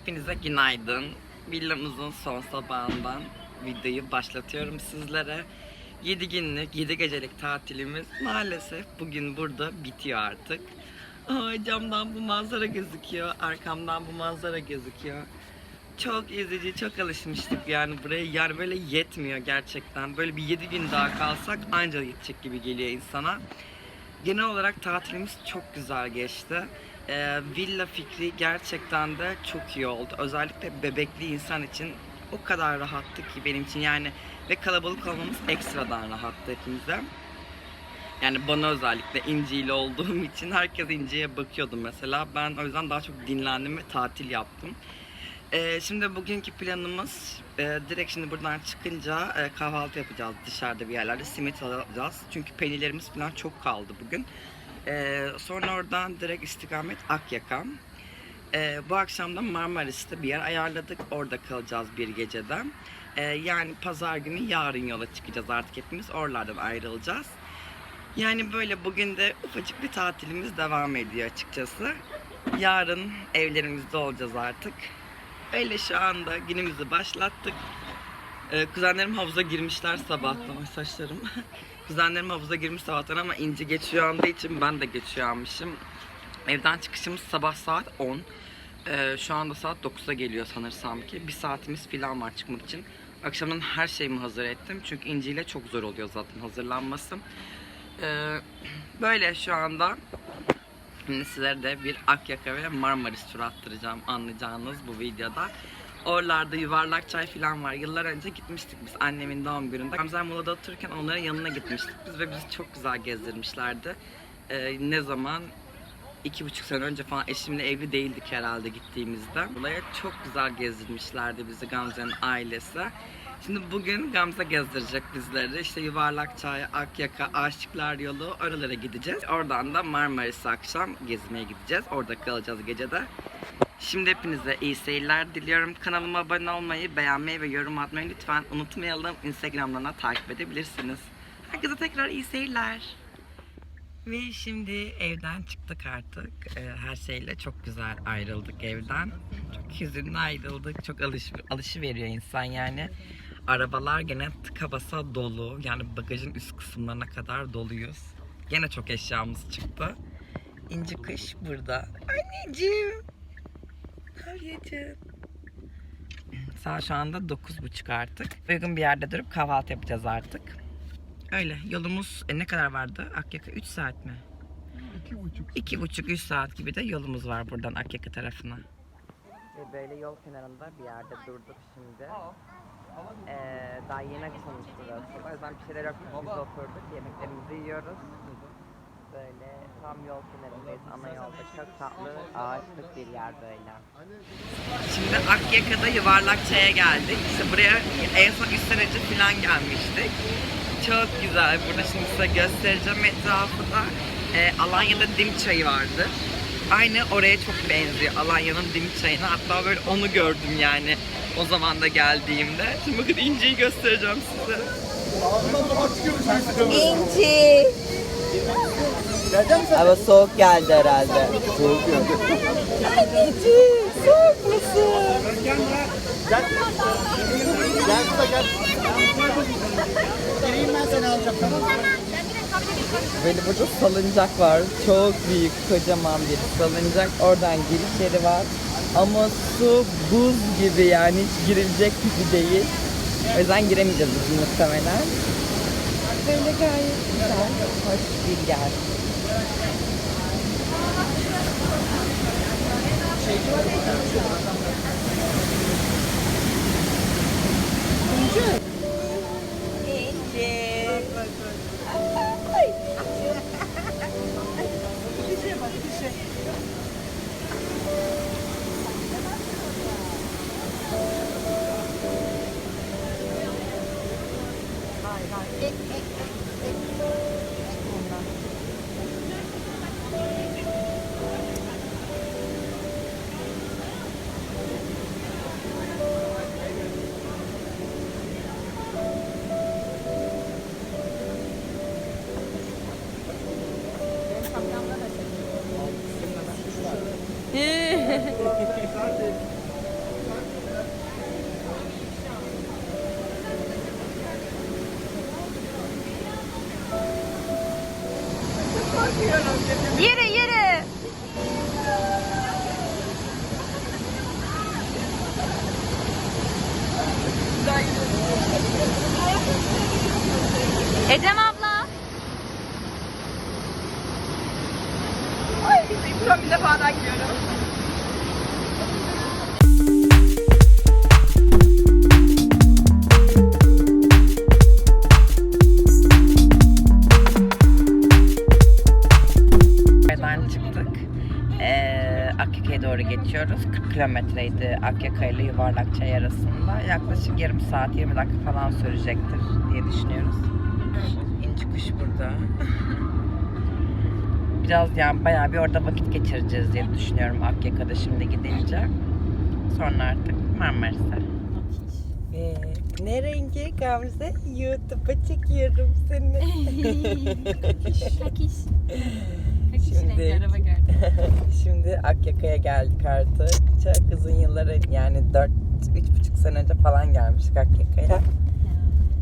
Hepinize günaydın. Villamızın son sabahından videoyu başlatıyorum sizlere. 7 günlük, 7 gecelik tatilimiz maalesef bugün burada bitiyor artık. Ay camdan bu manzara gözüküyor, arkamdan bu manzara gözüküyor. Çok ezici, çok alışmıştık yani buraya. Yani böyle yetmiyor gerçekten. Böyle bir 7 gün daha kalsak anca yetecek gibi geliyor insana. Genel olarak tatilimiz çok güzel geçti. Ee, villa fikri gerçekten de çok iyi oldu. Özellikle bebekli insan için o kadar rahattı ki benim için yani ve kalabalık olmamız ekstradan rahattı hepimize. Yani bana özellikle İnci ile olduğum için herkes İnci'ye bakıyordu mesela. Ben o yüzden daha çok dinlendim ve tatil yaptım. Ee, şimdi bugünkü planımız e, direkt şimdi buradan çıkınca e, kahvaltı yapacağız dışarıda bir yerlerde simit alacağız. Çünkü peynirlerimiz falan çok kaldı bugün. Ee, sonra oradan direkt istikamet Akyaka. Ee, bu akşam da Marmaris'te bir yer ayarladık. Orada kalacağız bir geceden. Ee, yani pazar günü yarın yola çıkacağız artık hepimiz oralardan ayrılacağız. Yani böyle bugün de ufacık bir tatilimiz devam ediyor açıkçası. Yarın evlerimizde olacağız artık. Öyle şu anda günümüzü başlattık. Ee, kuzenlerim havuza girmişler sabahtan. Saçlarım. kuzenlerim havuza girmiş sabahtan ama ince geç uyandığı için ben de geç uyanmışım. Evden çıkışımız sabah saat 10. Ee, şu anda saat 9'a geliyor sanırsam ki. Bir saatimiz falan var çıkmak için. Akşamın her şeyimi hazır ettim. Çünkü İnci ile çok zor oluyor zaten hazırlanması. Ee, böyle şu anda Şimdi sizlere de bir Akyaka ve Marmaris turu attıracağım anlayacağınız bu videoda. Oralarda yuvarlak çay falan var. Yıllar önce gitmiştik biz annemin doğum gününde. Gamze Muğla'da otururken onların yanına gitmiştik biz ve bizi çok güzel gezdirmişlerdi. Ee, ne zaman? iki buçuk sene önce falan eşimle evli değildik herhalde gittiğimizde. Buraya çok güzel gezdirmişlerdi bizi Gamze'nin ailesi. Şimdi bugün Gamze gezdirecek bizleri. İşte Yuvarlak Çay, Akyaka, Aşıklar Yolu oralara gideceğiz. Oradan da Marmaris akşam gezmeye gideceğiz. Orada kalacağız gecede. Şimdi hepinize iyi seyirler diliyorum. Kanalıma abone olmayı, beğenmeyi ve yorum atmayı lütfen unutmayalım. Instagram'dan da takip edebilirsiniz. Herkese tekrar iyi seyirler. Ve şimdi evden çıktık artık. Ee, her şeyle çok güzel ayrıldık evden. Çok hüzünlü ayrıldık. Çok alış, alışı veriyor insan yani. Arabalar gene tıka basa dolu. Yani bagajın üst kısımlarına kadar doluyuz. Gene çok eşyamız çıktı. İnci kış burada. Anneciğim. Anneciğim. Saat şu anda 9.30 artık. Uygun bir yerde durup kahvaltı yapacağız artık. Öyle. Yolumuz e, ne kadar vardı? Akyaka 3 saat mi? İki buçuk. İki buçuk, üç saat gibi de yolumuz var buradan Akyaka tarafına. Böyle yol kenarında bir yerde durduk şimdi. Ee, daha yeni açılmış burası. O yüzden bir şeyler yok. Biz oturduk, yemeklerimizi yiyoruz. Böyle tam yol kenarındayız, ana yolda. Çok tatlı, ağaçlık bir yer böyle. Şimdi Akyaka'da yuvarlak çaya geldik. İşte buraya en son 3 sene önce falan gelmiştik. Çok güzel. Burada şimdi size göstereceğim etrafında. Ee, Alanya'da dim çayı vardı. Aynı oraya çok benziyor. Alanya'nın dim çayına. Hatta böyle onu gördüm yani o zaman da geldiğimde. Şimdi bakın inciyi göstereceğim size. Şey. İnci! Hava soğuk geldi herhalde. Soğuk geldi. Anneciğim, soğuk musun? Gel. Gel kısa gel. Gireyim ben seni alacağım tamam mı? Böyle burada salıncak var. Çok büyük, kocaman bir salıncak. Oradan giriş yeri var. Ama su buz gibi yani hiç girilecek gibi değil. O yüzden giremeyeceğiz biz muhtemelen. Böyle gayet güzel, hoş bir yer. Hayır, hayır. Ecem kilometreydi Akyaka ile Yuvarlakçay arasında. Yaklaşık yarım saat, 20 dakika falan sürecektir diye düşünüyoruz. İnci kuş burada. Biraz yani bayağı bir orada vakit geçireceğiz diye düşünüyorum Akyaka'da şimdi gidince. Sonra artık Marmaris'e. Ee, ne rengi Gamze? YouTube'a çekiyorum seni. Kakiş. Şimdi-. Şimdi Akyaka'ya geldik artık. Çok uzun yılları yani 4 3,5 sene önce falan gelmiştik Akyaka'ya. Ya,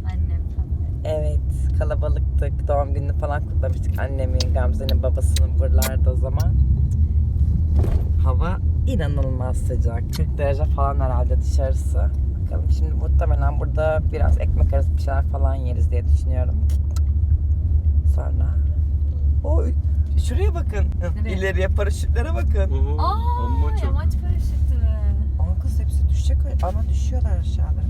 Annem falan. Evet, kalabalıktık. Doğum gününü falan kutlamıştık. Annemin, Gamze'nin babasının buralarda o zaman. Hava inanılmaz sıcak. 40 derece falan herhalde dışarısı. Bakalım şimdi muhtemelen burada biraz ekmek arası bir şeyler falan yeriz diye düşünüyorum. Sonra... Oy, şuraya bakın. Nereye? İleriye paraşütlere bakın. Aa, Ama çok- yamaç paraşütü. Ama kız hepsi düşecek ama düşüyorlar aşağıda.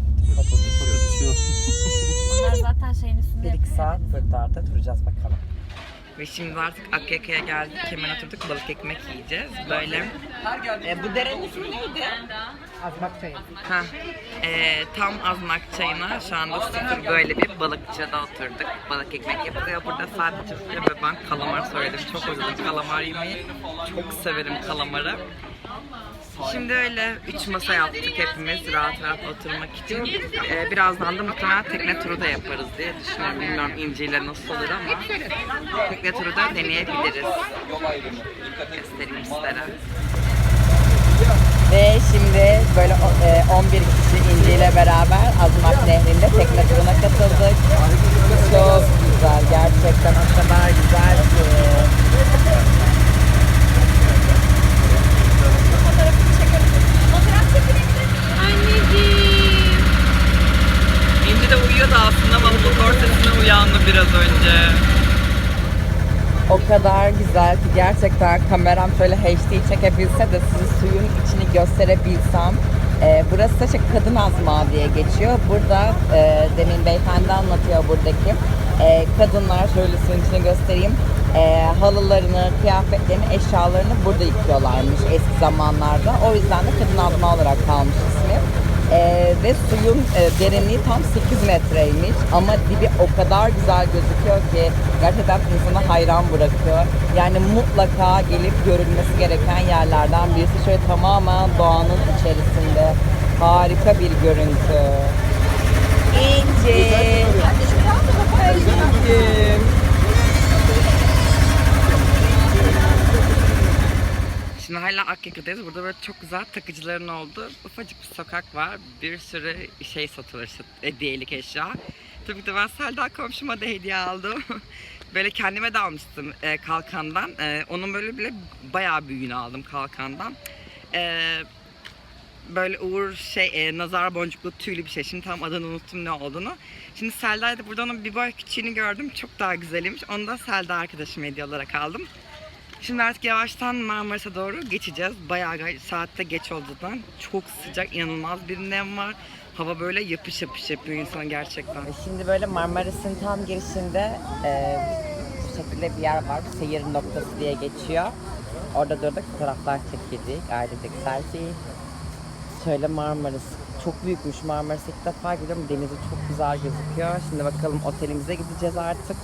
Onlar zaten şeyin üstünde Bir iki saat ya. buralarda duracağız bakalım. Ve şimdi artık Akyaka'ya geldik. Hemen oturduk balık ekmek yiyeceğiz. Böyle. E, bu derenin ismi neydi? Azmak çayı. Ha. E, tam azmak çayına şu anda sıfır böyle bir balıkçıda oturduk. Balık ekmek yapılıyor. Burada sadece ve ben kalamar söyledim. Çok özledim kalamar yemeği. Çok severim kalamarı. Şimdi öyle üç masa yaptık hepimiz rahat rahat oturmak için. Ee, birazdan da muhtemelen tekne turu da yaparız diye düşünüyorum. Bilmiyorum İnci ile nasıl olur ama tekne turu da deneyebiliriz. Göstereyim sizlere. Ve şimdi böyle e, 11 kişi İnci ile beraber Azmak Nehri'nde tekne turuna katıldık. Çok güzel gerçekten o kadar güzel ki. Anneciğim. İnci de uyuyordu aslında ama bu ortasına uyandı biraz önce. O kadar güzel ki gerçekten kameram şöyle HD çekebilse de size suyun içini gösterebilsem. Ee, burası da şey kadın azmağı diye geçiyor. Burada e, demin beyefendi anlatıyor buradaki. E, kadınlar şöyle suyun içini göstereyim. E, halılarını, kıyafetlerini, eşyalarını burada yıkıyorlarmış eski zamanlarda. O yüzden de kadın azmağı olarak kalmış ismi. Ee, ve suyun e, derinliği tam 8 metreymiş ama dibi o kadar güzel gözüküyor ki gerçekten insanı hayran bırakıyor. Yani mutlaka gelip görülmesi gereken yerlerden birisi. Şöyle tamamen doğanın içerisinde harika bir görüntü. İnci. Anneciğim. Şimdi hala Akyaka'dayız. Burada böyle çok güzel takıcıların olduğu ufacık bir sokak var. Bir sürü şey satılır, hediyelik eşya. Tabii ki de ben Selda komşuma da hediye aldım. böyle kendime de almıştım e, kalkandan. E, onun böyle bile bayağı büyüğünü aldım kalkandan. E, böyle uğur şey e, nazar boncuklu tüylü bir şey. Şimdi tam adını unuttum ne olduğunu. Şimdi Selda'da burada onun bir boy küçüğünü gördüm. Çok daha güzelmiş. Onu da Selda arkadaşım hediye olarak aldım. Şimdi artık yavaştan Marmaris'e doğru geçeceğiz. Bayağı saatte geç olduğundan çok sıcak, inanılmaz bir nem var. Hava böyle yapış yapış yapıyor insan gerçekten. Şimdi böyle Marmaris'in tam girişinde e, bu şekilde bir yer var. Seyir noktası diye geçiyor. Orada durduk fotoğraflar çekildik. Ailedik selfie. Şöyle Marmaris. Çok büyükmüş Marmaris ilk defa gidiyorum. Denizi çok güzel gözüküyor. Şimdi bakalım otelimize gideceğiz artık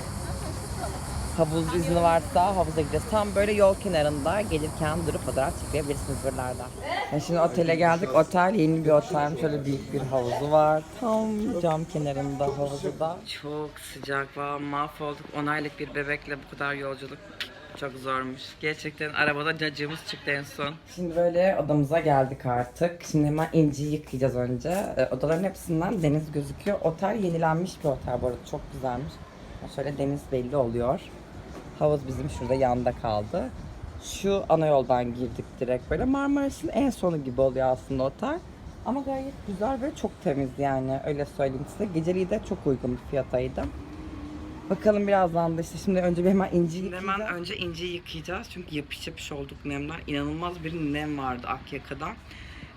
havuz izni varsa havuza gideceğiz. Tam böyle yol kenarında gelirken durup fotoğraf çekebilirsiniz buralarda. Yani şimdi otele geldik. Otel yeni bir otel. Şöyle büyük bir havuzu var. Tam cam kenarında havuzu da. Çok sıcak var. Mahvolduk. 10 aylık bir bebekle bu kadar yolculuk çok zormuş. Gerçekten arabada cacığımız çıktı en son. Şimdi böyle odamıza geldik artık. Şimdi hemen inciyi yıkayacağız önce. E, Odaların hepsinden deniz gözüküyor. Otel yenilenmiş bir otel bu arada. Çok güzelmiş. Şöyle deniz belli oluyor. Havuz bizim şurada yanda kaldı. Şu ana yoldan girdik direkt böyle. Marmaris'in en sonu gibi oluyor aslında otel. Ama gayet güzel ve çok temiz yani öyle söyleyeyim size. Geceliği de çok uygun bir fiyataydı. Bakalım birazdan da işte şimdi önce bir hemen inci yıkayacağız. Hemen önce inciyi yıkayacağız çünkü yapış yapış olduk nemden. İnanılmaz bir nem vardı Akyaka'da.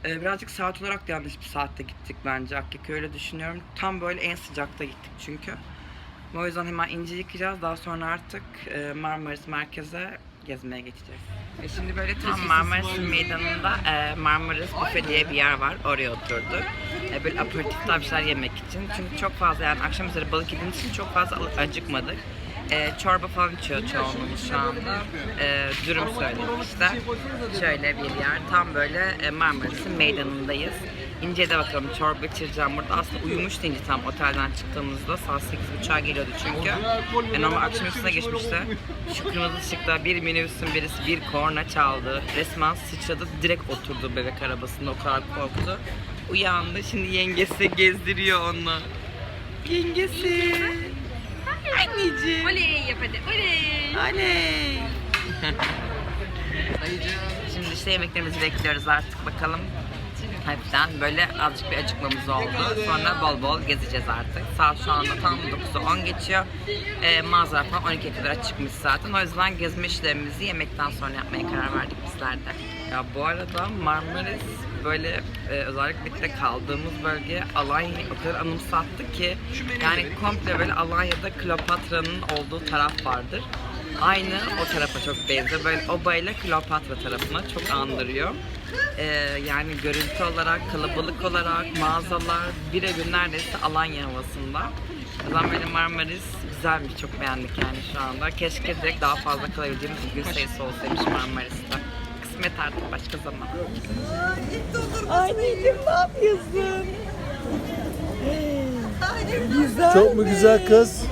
Ee, birazcık saat olarak da yanlış bir saatte gittik bence Akyaka öyle düşünüyorum. Tam böyle en sıcakta gittik çünkü. O yüzden hemen inci yıkayacağız. Daha sonra artık e, Marmaris merkeze gezmeye geçeceğiz. E şimdi böyle tam Marmaris meydanında e, Marmaris Büfe diye bir yer var. Oraya oturduk. E, böyle aperatif bir şeyler yemek için. Çünkü çok fazla yani akşam üzeri balık yediğimiz için çok fazla acıkmadık. E, çorba falan içiyor çoğunluğumuz şu anda. E, dürüm söyledik işte. Şöyle bir yer. Tam böyle e, Marmaris'in meydanındayız. İnce'ye de bakalım çorba içireceğim burada. Aslında uyumuştu İnce tam otelden çıktığımızda. Saat 8.30'a geliyordu çünkü. E, normal akşam üstüne geçmişti. Şu kırmızı ışıkta bir minibüsün birisi bir korna çaldı. Resmen sıçradı. Direkt oturdu bebek arabasında. O kadar korktu. Uyandı. Şimdi yengesi gezdiriyor onu. Yengesi. Anneciğim. Oley yap hadi. Oley. Oley. Şimdi işte yemeklerimizi bekliyoruz artık bakalım. Hafiften böyle azıcık bir acıkmamız oldu. Sonra bol bol gezeceğiz artık. Saat şu anda tam 9'u 10 geçiyor. Ee, mağazalar falan 12'ye kadar açıkmış zaten. O yüzden gezme işlerimizi yemekten sonra yapmaya karar verdik bizler de. Ya bu arada Marmaris böyle e, özellikle de kaldığımız bölge Alanya'yı o kadar anımsattı ki yani komple böyle Alanya'da Kleopatra'nın olduğu taraf vardır. Aynı o tarafa çok benziyor. Böyle Oba ile Kleopatra tarafına çok andırıyor. Ee, yani görüntü olarak, kalabalık olarak, mağazalar birebir neredeyse Alanya havasında. O zaman böyle Marmaris güzelmiş, çok beğendik yani şu anda. Keşke direkt daha fazla kalabileceğimiz bir gün sayısı olsaymış Marmaris'te. Kısmet artık başka zaman. Anneciğim ne yapıyorsun? Güzel Çok mu güzel kız?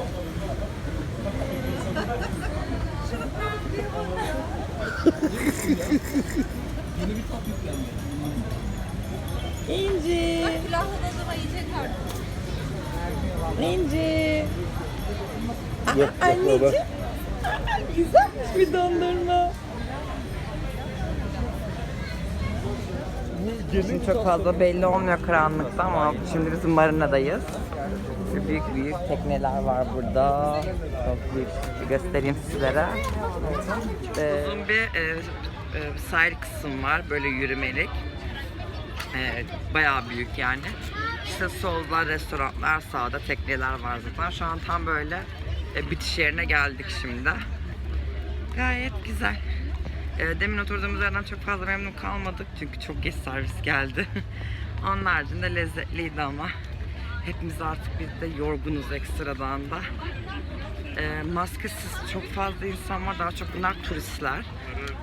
İnci. Külahladığıma yiyecek artık. İnci. Aa, Yok, anneciğim. Güzelmiş bir dondurma. Şimdi çok fazla belli olmuyor karanlıkta ama şimdi biz marinadayız. Şu Büyük büyük tekneler var burada. Çok büyük göstereyim sizlere. Uzun bir e, e, sahil kısım var böyle yürümelik. Evet, bayağı büyük yani. İşte solda restoranlar, sağda tekneler var zaten. Şu an tam böyle e, bitiş yerine geldik şimdi. Gayet güzel. E, demin oturduğumuz yerden çok fazla memnun kalmadık çünkü çok geç servis geldi. Onun haricinde lezzetliydi ama hepimiz artık biz de yorgunuz ekstradan da. E, maskesiz çok fazla insan var. Daha çok bunlar turistler.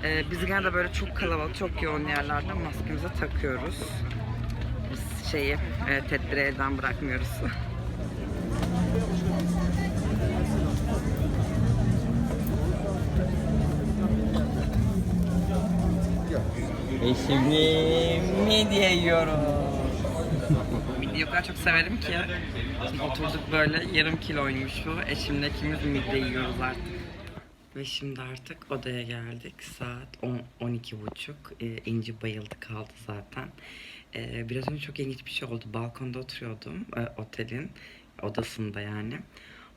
E, biz gene de böyle çok kalabalık, çok yoğun yerlerde maskemizi takıyoruz. Biz şeyi, e, tedbiri elden bırakmıyoruz. Ve şimdi midye yiyoruz. Midyeyi o kadar çok severim ki. Oturduk böyle yarım kiloymuş bu. Eşimle ikimiz midye yiyoruz artık. Ve şimdi artık odaya geldik. Saat 10 12 buçuk. Ee, İnci bayıldı kaldı zaten. Ee, biraz önce çok ilginç bir şey oldu. Balkonda oturuyordum e, otelin odasında yani.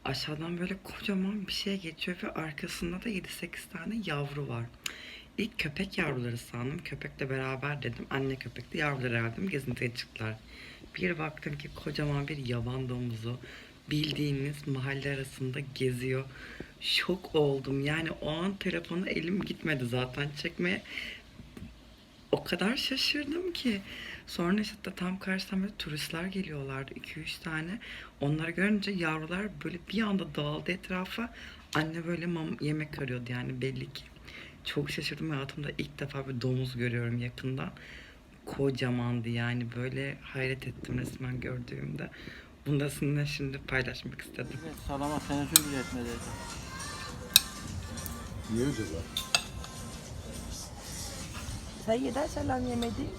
Aşağıdan böyle kocaman bir şey geçiyor ve arkasında da 7-8 tane yavru var. İlk köpek yavruları sandım. Köpekle beraber dedim. Anne köpekle yavruları aldım. Gezintiye çıktılar. Bir baktım ki kocaman bir yaban domuzu bildiğiniz mahalle arasında geziyor. Şok oldum. Yani o an telefonu elim gitmedi zaten çekmeye. O kadar şaşırdım ki. Sonra işte tam karşıdan böyle turistler geliyorlardı. 2-3 tane. Onları görünce yavrular böyle bir anda dağıldı etrafa. Anne böyle mam yemek arıyordu yani belli ki. Çok şaşırdım hayatımda ilk defa bir domuz görüyorum yakından. Kocamandı yani böyle hayret ettim resmen gördüğümde. Bunu da sizinle şimdi paylaşmak istedim. Salama senatör bile etmedi. Niye acaba? Sen yeden selam yemedin.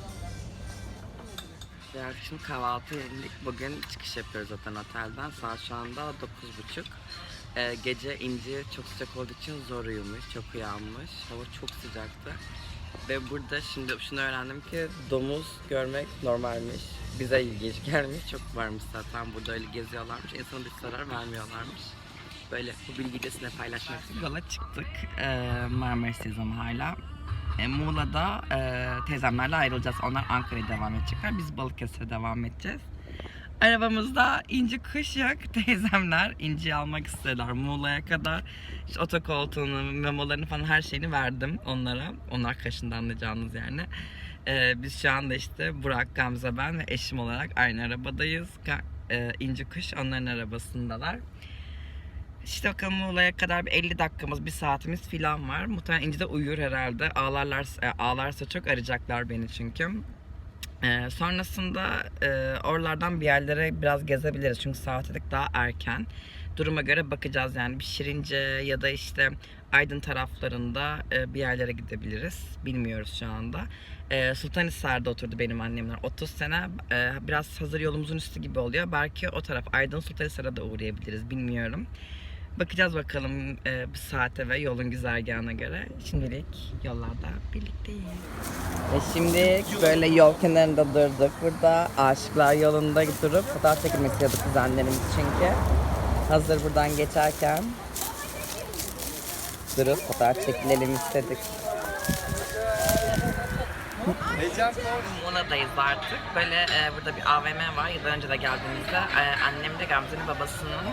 Artık şimdi kahvaltı yedik. Bugün çıkış yapıyoruz zaten otelden. Saat şu anda 9.30. Ee, gece inci çok sıcak olduğu için zor uyumuş, çok uyanmış. Hava çok sıcaktı. Ve burada şimdi şunu öğrendim ki domuz görmek normalmiş. Bize ilginç gelmiş. Çok varmış zaten burada öyle geziyorlarmış. İnsana bir zarar vermiyorlarmış. Böyle bu bilgiyi de sizinle paylaşmak istedim. Yola çıktık. Ee, Marmaris'teyiz ama hala. E, Muğla'da e, teyzemlerle ayrılacağız. Onlar Ankara'ya devam edecekler. Biz Balıkesir'e devam edeceğiz. Arabamızda inci kış yok. Teyzemler inci almak istediler Muğla'ya kadar. İşte otokoltuğunu, memolarını falan her şeyini verdim onlara. Onlar kaşında anlayacağınız yani. E, biz şu anda işte Burak, Gamze, ben ve eşim olarak aynı arabadayız. Ga- e, inci kuş onların arabasındalar. İşte bakalım Muğla'ya kadar bir 50 dakikamız, bir saatimiz filan var. Muhtemelen İnci de uyur herhalde. Ağlarlar, e, ağlarsa çok arayacaklar beni çünkü. Ee, sonrasında e, oralardan bir yerlere biraz gezebiliriz. Çünkü saatlik daha erken. Duruma göre bakacağız yani bir Şirince ya da işte Aydın taraflarında e, bir yerlere gidebiliriz. Bilmiyoruz şu anda. E, Sultanhisar'da oturdu benim annemler 30 sene. E, biraz hazır yolumuzun üstü gibi oluyor. Belki o taraf Aydın Sultanhisar'a da uğrayabiliriz. Bilmiyorum. Bakacağız bakalım e, bu saate ve yolun güzergahına göre. Şimdilik yollarda birlikteyiz. E şimdi böyle yol kenarında durduk burada. Aşıklar yolunda durup fotoğraf çekilmek istiyorduk kuzenlerimiz çünkü. Hazır buradan geçerken durup fotoğraf çekilelim istedik. Muğla'dayız artık. Böyle e, burada bir AVM var. Yıllar önce de geldiğimizde e, annem de Gamze'nin babasının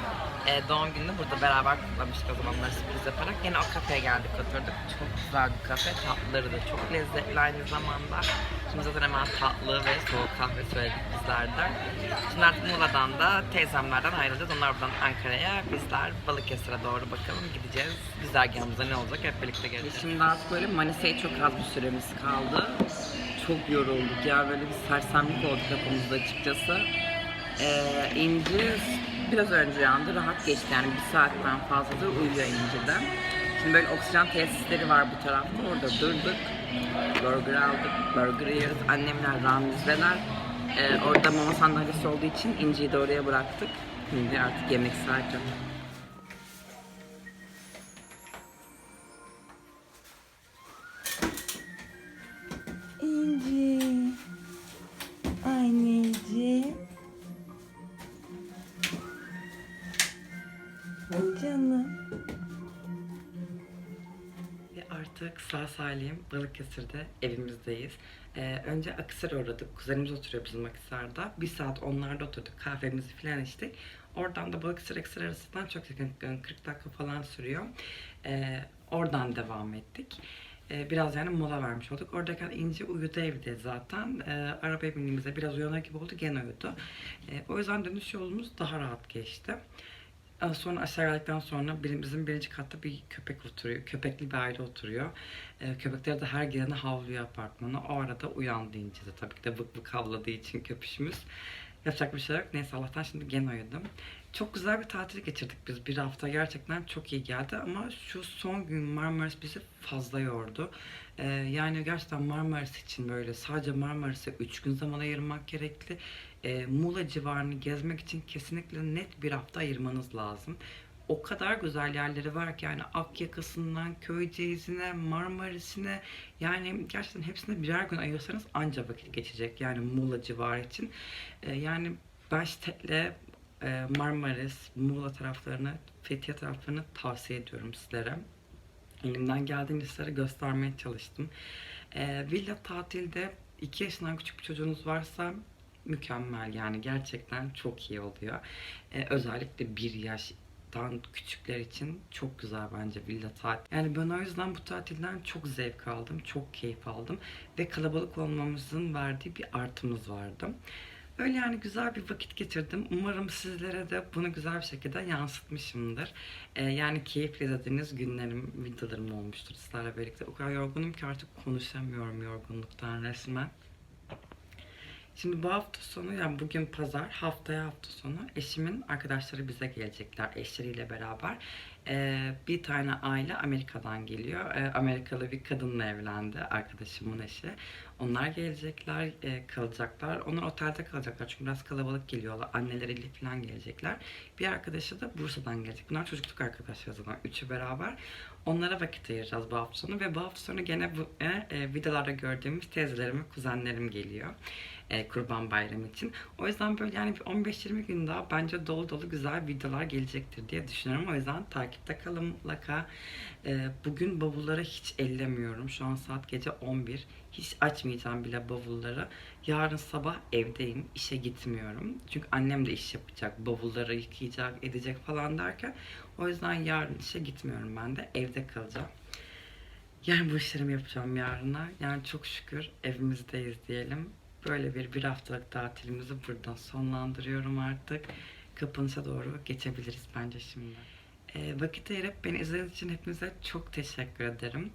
e, doğum gününü burada beraber kutlamıştık o zamanlar sürpriz yaparak. Yine o kafeye geldik oturduk. Çok güzel bir kafe. Tatlıları da çok lezzetli aynı zamanda. Şimdi zaten hemen tatlı ve soğuk kahve söyledik bizlerden. Şimdi artık Muğla'dan da teyzemlerden ayrılacağız. Onlar buradan Ankara'ya, bizler Balıkesir'e doğru bakalım gideceğiz. Güzergahımızda ne olacak hep birlikte geleceğiz. Şimdi artık böyle Manisa'ya çok az bir süremiz kaldı. Çok yorulduk ya böyle bir sersemlik oldu kafamızda açıkçası. Ee, İnci biraz önce yandı rahat geçti yani bir saatten fazladır uyuyor İnci'den. Şimdi böyle oksijen tesisleri var bu tarafta orada durduk. Burger aldık, burger yiyoruz. Annemler ramizdeler. Ee, orada mama sandalyesi olduğu için İnci'yi de oraya bıraktık. Şimdi artık yemek saati. Balıkesir'de evimizdeyiz. Ee, önce Akhisar'a uğradık. Kuzenimiz oturuyor bizim Akhisar'da. Bir saat onlarda oturduk. Kahvemizi falan içtik. Oradan da Balıkesir Akhisar arasından çok yakın 40 dakika falan sürüyor. Ee, oradan devam ettik. Ee, biraz yani mola vermiş olduk. Oradayken İnci uyudu evde zaten. Ee, arabaya bindiğimizde biraz uyanır gibi oldu. Gene uyudu. Ee, o yüzden dönüş yolumuz daha rahat geçti. Ee, Sonra aşağı geldikten sonra bizim birinci katta bir köpek oturuyor. Köpekli bir aile oturuyor. Ee, köpekler de her gelene havlıyor apartmana. O arada uyandı İnci de tabii ki de vık vık havladığı için köpüşümüz. Yapacak bir şey yok. Neyse Allah'tan şimdi gene uyudum. Çok güzel bir tatil geçirdik biz. Bir hafta gerçekten çok iyi geldi ama şu son gün Marmaris bizi fazla yordu. Ee, yani gerçekten Marmaris için böyle sadece Marmaris'e 3 gün zaman ayırmak gerekli. Ee, Muğla civarını gezmek için kesinlikle net bir hafta ayırmanız lazım. O kadar güzel yerleri var ki yani Akyaka'sından Köyceğiz'ine, Marmaris'ine yani gerçekten hepsine birer gün ayırsanız anca vakit geçecek yani Muğla civarı için. Ee, yani Beştepe, e, Marmaris, Muğla taraflarını, Fethiye taraflarını tavsiye ediyorum sizlere. Elimden geldiğince sizlere göstermeye çalıştım. Ee, villa tatilde 2 yaşından küçük bir çocuğunuz varsa mükemmel yani gerçekten çok iyi oluyor. Ee, özellikle 1 yaştan küçükler için çok güzel bence villa tatil. Yani ben o yüzden bu tatilden çok zevk aldım, çok keyif aldım ve kalabalık olmamızın verdiği bir artımız vardı. Öyle yani güzel bir vakit geçirdim. Umarım sizlere de bunu güzel bir şekilde yansıtmışımdır. Ee, yani keyifle izlediğiniz günlerim, videolarım olmuştur sizlerle birlikte. O kadar yorgunum ki artık konuşamıyorum yorgunluktan resmen. Şimdi bu hafta sonu yani bugün pazar, haftaya hafta sonu eşimin arkadaşları bize gelecekler eşleriyle beraber. Ee, bir tane aile Amerika'dan geliyor. Ee, Amerikalı bir kadınla evlendi arkadaşımın eşi. Onlar gelecekler, e, kalacaklar. Onlar otelde kalacaklar çünkü biraz kalabalık geliyorlar. Anneleriyle falan gelecekler. Bir arkadaşı da Bursa'dan gelecek. Bunlar çocukluk arkadaşları zaten. Üçü beraber. Onlara vakit ayıracağız bu hafta sonu ve bu hafta sonu gene bu e, e, videolarda gördüğümüz teyzelerim ve kuzenlerim geliyor. E, Kurban Bayramı için. O yüzden böyle yani bir 15-20 gün daha bence dolu dolu güzel videolar gelecektir diye düşünüyorum. O yüzden takipte kalın mutlaka. E, bugün bavulları hiç ellemiyorum. Şu an saat gece 11. Hiç açmayacağım bile bavulları. Yarın sabah evdeyim. işe gitmiyorum. Çünkü annem de iş yapacak. Bavulları yıkayacak, edecek falan derken. O yüzden yarın işe gitmiyorum ben de. Evde kalacağım. Yani bu işlerimi yapacağım yarına. Yani çok şükür evimizdeyiz diyelim. Böyle bir bir haftalık tatilimizi buradan sonlandırıyorum artık. Kapanışa doğru geçebiliriz bence şimdi. Ee, vakit ayırıp beni izlediğiniz için hepinize çok teşekkür ederim.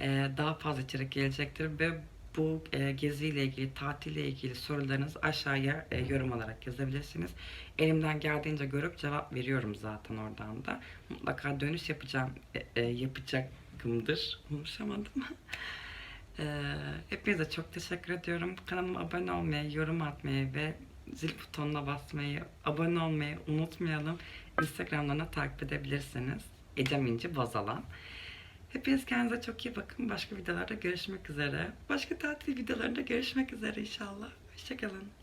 Ee, daha fazla içerik gelecektir ve bu e, geziyle ilgili, tatille ilgili sorularınızı aşağıya e, yorum olarak yazabilirsiniz. Elimden geldiğince görüp cevap veriyorum zaten oradan da. Mutlaka dönüş yapacağım, e, e, yapacakımdır. Konuşamadım. Ee, hepinize çok teşekkür ediyorum. Kanalıma abone olmayı, yorum atmayı ve zil butonuna basmayı, abone olmayı unutmayalım. Instagram'dan da takip edebilirsiniz. Ecem İnci Bozalan. Hepiniz kendinize çok iyi bakın. Başka videolarda görüşmek üzere. Başka tatil videolarında görüşmek üzere inşallah. Hoşçakalın.